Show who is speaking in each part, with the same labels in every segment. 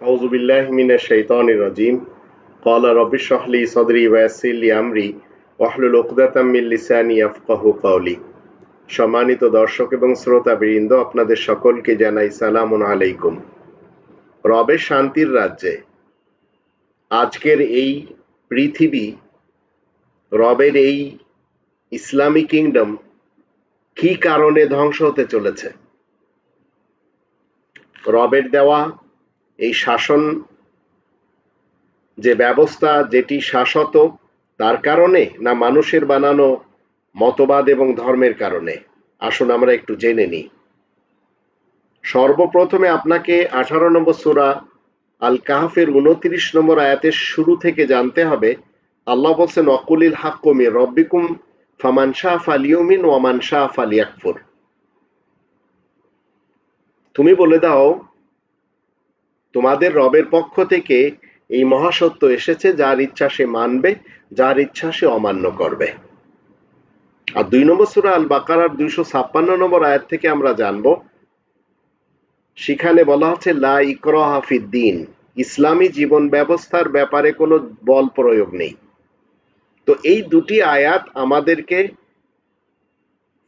Speaker 1: أعوذ بالله من الشيطان الرجيم قال رب اشرح لي صدري ويسر لي أمري واحلل عقدة من লিসানি يفقهوا قولي সম্মানিত দর্শক এবং শ্রোতা বৃন্দ আপনাদের সকলকে জানাই সালামুন আলাইকুম রবের শান্তির রাজ্যে আজকের এই পৃথিবী রবের এই ইসলামী কিংডম কি কারণে ধ্বংস হতে চলেছে রবের দেওয়া এই শাসন যে ব্যবস্থা যেটি শাসত, তার কারণে না মানুষের বানানো মতবাদ এবং ধর্মের কারণে? আসুন আমরা একটু জেনে নিই। সর্বপ্রথমে আপনাকে আঠারো নম্বর সুরা আল কাহাফের উনত্রিশ নম্বর আয়াতের শুরু থেকে জানতে হবে, আল্লাহ বলছেন, অকুলিল হাক্কুমি রব্বিকুম ফামান শাহ ফালিউমিন ওয়ামান শাহ ফালিয়াকফুর। তুমি বলে দাও তোমাদের রবের পক্ষ থেকে এই মহাসত্য এসেছে, যার ইচ্ছা সে মানবে, যার ইচ্ছা সে অমান্য করবে। আর দুই নম্বর সুরা আল বাকারার দুইশো ছাপ্পান্ন নম্বর আয়াত থেকে আমরা জানব, সেখানে বলা হচ্ছে লা ইকর হাফিদ্দিন ইসলামী জীবন ব্যবস্থার ব্যাপারে কোনো বল প্রয়োগ নেই। তো এই দুটি আয়াত আমাদেরকে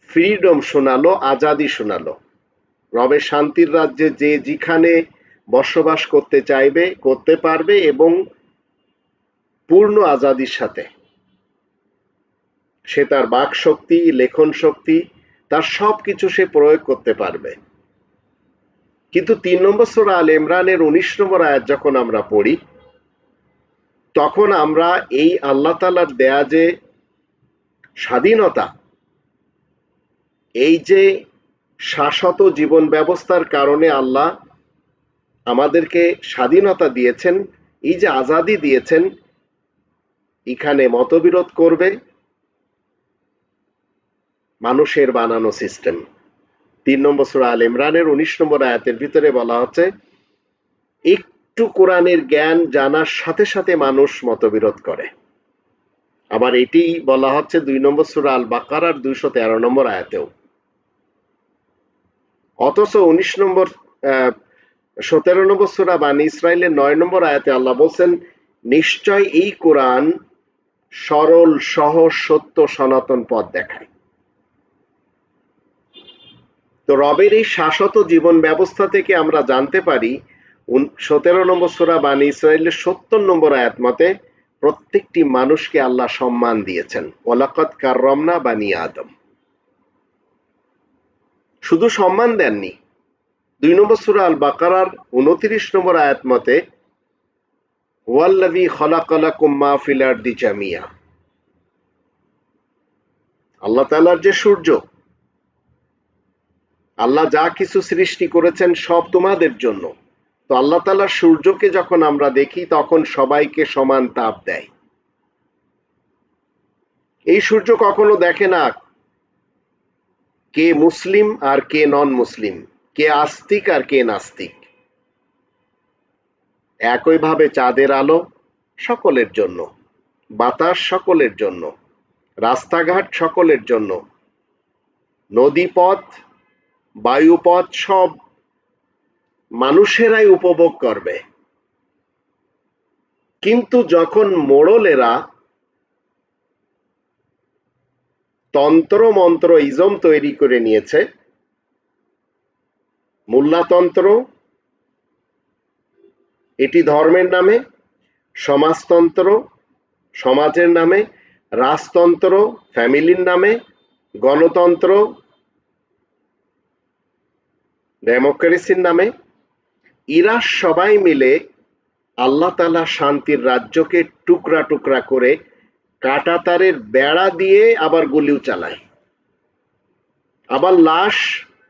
Speaker 1: ফ্রিডম শোনালো, আজাদি শোনালো। রবের শান্তির রাজ্যে যে যেখানে বসবাস করতে চাইবে, করতে পারবে এবং পূর্ণ আজাদির সাথে। সে তার বাক শক্তি লেখন শক্তি, তার সব কিছু সে প্রয়োগ করতে পারবে। কিন্তু তিন নম্বর সোরা আল ইমরানের উনিশ নম্বর আয়াত যখন আমরা পড়ি, তখন আমরা এই আল্লাহ তালার দেয়া যে স্বাধীনতা, এই যে শাশ্বত জীবন ব্যবস্থার কারণে আল্লাহ আমাদেরকে স্বাধীনতা দিয়েছেন, এই যে আজাদি দিয়েছেন, এখানে মতবিরোধ করবে মানুষের বানানো সিস্টেম তিন নম্বর সুরা আল ইমরানের উনিশ নম্বর আয়াতের ভিতরে বলা হচ্ছে, একটু কোরআনের জ্ঞান জানার সাথে সাথে মানুষ মতবিরোধ করে। আবার এটি বলা হচ্ছে দুই নম্বর সুরা আল বাকারার দুইশো তেরো নম্বর আয়াতেও। অথচ উনিশ নম্বর সতেরো নম্বর সুরা বানী ইসরায়েলের নয় নম্বর আয়াতে আল্লাহ বলছেন, নিশ্চয় এই কোরআন সরল, সহজ, সত্য, সনাতন পথ দেখায়। তো রবের এই শাশ্বত জীবন ব্যবস্থা থেকে আমরা জানতে পারি সতেরো নম্বর সুরা বানী ইসরায়েলের সত্তর নম্বর আয়াত মতে প্রত্যেকটি মানুষকে আল্লাহ সম্মান দিয়েছেন। ওলাকত কার রমনা বানি আদম। শুধু সম্মান দেননি দুই নম্বর সুরা আল বাকারার উনত্রিশ নম্বর আয়াত মতে ওয়াল্লাভি ফিলার দি জামিয়া। আল্লাহ তালার যে সূর্য, আল্লাহ যা কিছু সৃষ্টি করেছেন সব তোমাদের জন্য। তো আল্লাহ সূর্যকে যখন আমরা দেখি, তখন সবাইকে সমান তাপ দেয়। এই সূর্য কখনো দেখে না কে মুসলিম আর কে নন মুসলিম কে আস্তিক আর কে নাস্তিক। একইভাবে চাঁদের আলো সকলের জন্য, বাতাস সকলের জন্য, রাস্তাঘাট সকলের জন্য, নদীপথ, বায়ুপথ সব মানুষেরাই উপভোগ করবে। কিন্তু যখন মোড়লেরা তন্ত্র মন্ত্র ইজম তৈরি করে নিয়েছে মূল্যাতন্ত্র, এটি ধর্মের নামে, সমাজতন্ত্র, সমাজের নামে, রাজতন্ত্র, ফ্যামিলির নামে, গণতন্ত্র, ডেমোক্রেসির নামে। ইরা সবাই মিলে আল্লাহ তালা শান্তির রাজ্যকে টুকরা টুকরা করে কাটাতারের বেড়া দিয়ে আবার গুলিও চালায়। আবার লাশ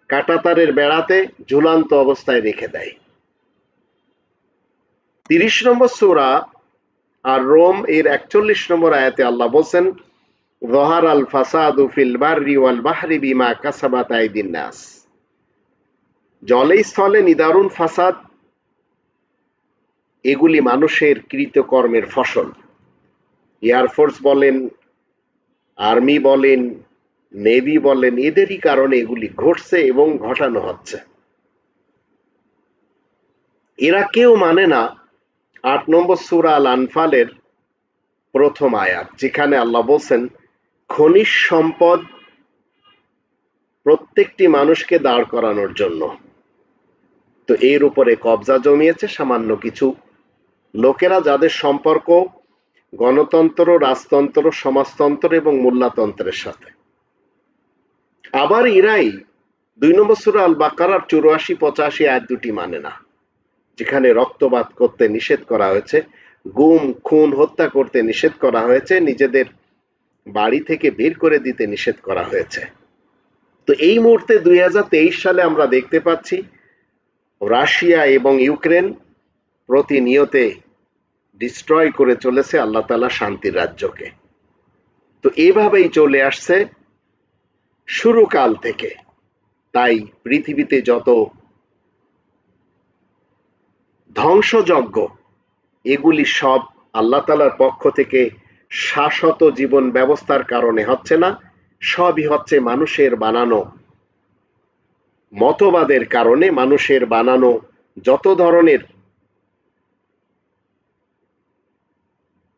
Speaker 1: কাটাতারের বেড়াতে ঝুলান্ত অবস্থায় রেখে দেয়। তিরিশ নম্বর সুরা আর রোম এর একচল্লিশ নম্বর আয়াতে আল্লাহ বলছেন, জহার আল ফাসাদু ফিল বাররি ওয়াল বাহরি বিমা কাসাবাত আইদিন নাস। জলে স্থলে নিদারুণ ফাসাদ, এগুলি মানুষের কৃতকর্মের ফসল। এয়ারফোর্স বলেন, আর্মি বলেন নেভি বলেন এদেরই কারণে এগুলি ঘটছে এবং ঘটানো হচ্ছে। এরা কেউ মানে না। আট নম্বর সুরা আল আনফালের প্রথম আয়াত, যেখানে আল্লাহ বলছেন, খনিজ সম্পদ প্রত্যেকটি মানুষকে দাঁড় করানোর জন্য। তো এর উপরে কবজা জমিয়েছে সামান্য কিছু লোকেরা, যাদের সম্পর্ক গণতন্ত্র, রাজতন্ত্র, সমাজতন্ত্র এবং মোল্লাতন্ত্রের সাথে। আবার ইরাই দুই নম্বর সুরা আল বাকারার চুরাশি, পঁচাশি আয়াত দুটি মানে না, যেখানে রক্তপাত করতে নিষেধ করা হয়েছে, গুম, খুন, হত্যা করতে নিষেধ করা হয়েছে, নিজেদের বাড়ি থেকে বের করে দিতে নিষেধ করা হয়েছে। তো এই মুহূর্তে দুই হাজার তেইশ সালে আমরা দেখতে পাচ্ছি, রাশিয়া এবং ইউক্রেন প্রতিনিয়তে ডিস্ট্রয় করে চলেছে আল্লাহ তালা শান্তির রাজ্যকে। তো এভাবেই চলে আসছে শুরুকাল থেকে। তাই পৃথিবীতে যত ধ্বংসযজ্ঞ, এগুলি সব আল্লাহ তালার পক্ষ থেকে শাশ্বত জীবন ব্যবস্থার কারণে হচ্ছে না, সবই হচ্ছে মানুষের বানানো। মতবাদের কারণে মানুষের বানানো যত ধরনের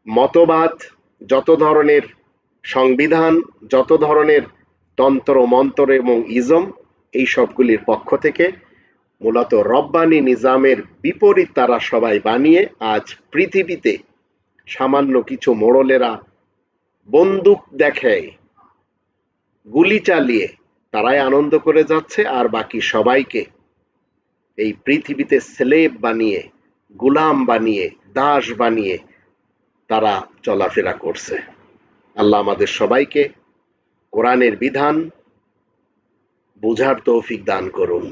Speaker 1: মতবাদ, যত ধরনের সংবিধান, যত ধরনের তন্ত্র, মন্ত্র এবং ইজম এই সবগুলির পক্ষ থেকে মূলত রব্বানি নিজামের বিপরীত তারা সবাই বানিয়ে আজ পৃথিবীতে সামান্য কিছু মোড়লেরা বন্দুক দেখে, গুলি চালিয়ে তারাই আনন্দ করে যাচ্ছে আর বাকি সবাইকে এই পৃথিবীতে স্লেব বানিয়ে, গুলাম বানিয়ে, দাস বানিয়ে তারা চলাফেরা করছে। আল্লাহ আমাদের সবাইকে কোরআনের বিধান বোঝার তৌফিক দান করুন।